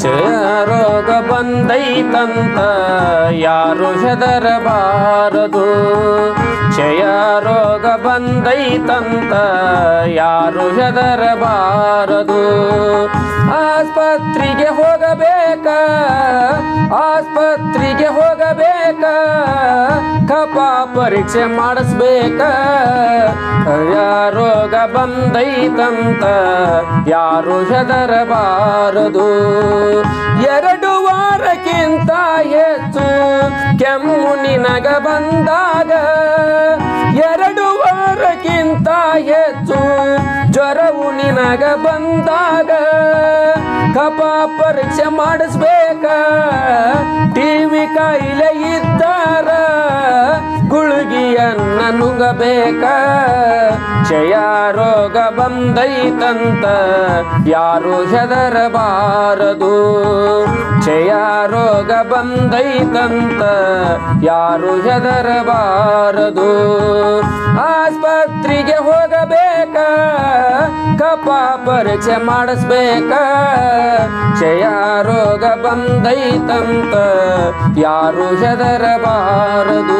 ಕ್ಷಯ ರೋಗ ಬಂದೈತಂತ, ಯಾರು ಹೆದರಬಾರದು ಕ್ಷಯ ರೋಗ ಬಂದೈತಂತ, ಯಾರು ಹೆದರಬಾರದು ಆಸ್ಪತ್ರೆಗೆ ಹೋಗಬೇಕ ಆಸ್ಪತ್ರೆಗೆ ಹೋಗಬೇಕ ಕಪ ಪರೀಕ್ಷೆ ಮಾಡಿಸ್ಬೇಕ. ಕ್ಷಯ ರೋಗ ಬಂದೈತಂತ, ಯಾರು ಹೆದರಬಾರದು? ಎರಡು ವಾರಕ್ಕಿಂತ ಹೆಚ್ಚು ಕೆಮ್ಮು ನಿನಗ ಬಂದಾಗ, ಎರಡು ವಾರಕ್ಕಿಂತ ಹೆಚ್ಚು ಜ್ವರವು ನಿನಗ ಬಂದಾಗ ಕಪ ಪರೀಕ್ಷೆ ಮಾಡಿಸ್ಬೇಕ? ಟಿವಿ ಕಾಯಿಲೆ ಇದ್ದಾರ, ಗುಳಿಗಿಯನ್ನ ನುಂಗಬೇಕ? ಕ್ಷಯ ರೋಗ ಬಂದೈತಂತ, ಯಾರು ಹೆದರಬಾರದು? ಕ್ಷಯ ರೋಗ ಬಂದೈತಂತ, ಯಾರು ಹೆದರಬಾರದು? ಆಸ್ಪತ್ರೆಗೆ ಹೋಗಬೇಕ ಕಪ ಪರೀಕ್ಷೆ ಮಾಡಿಸ್ಬೇಕ? ಕ್ಷಯ ರೋಗ ಬಂದೈತಂತ, ಯಾರು ಹೆದರಬಾರದು?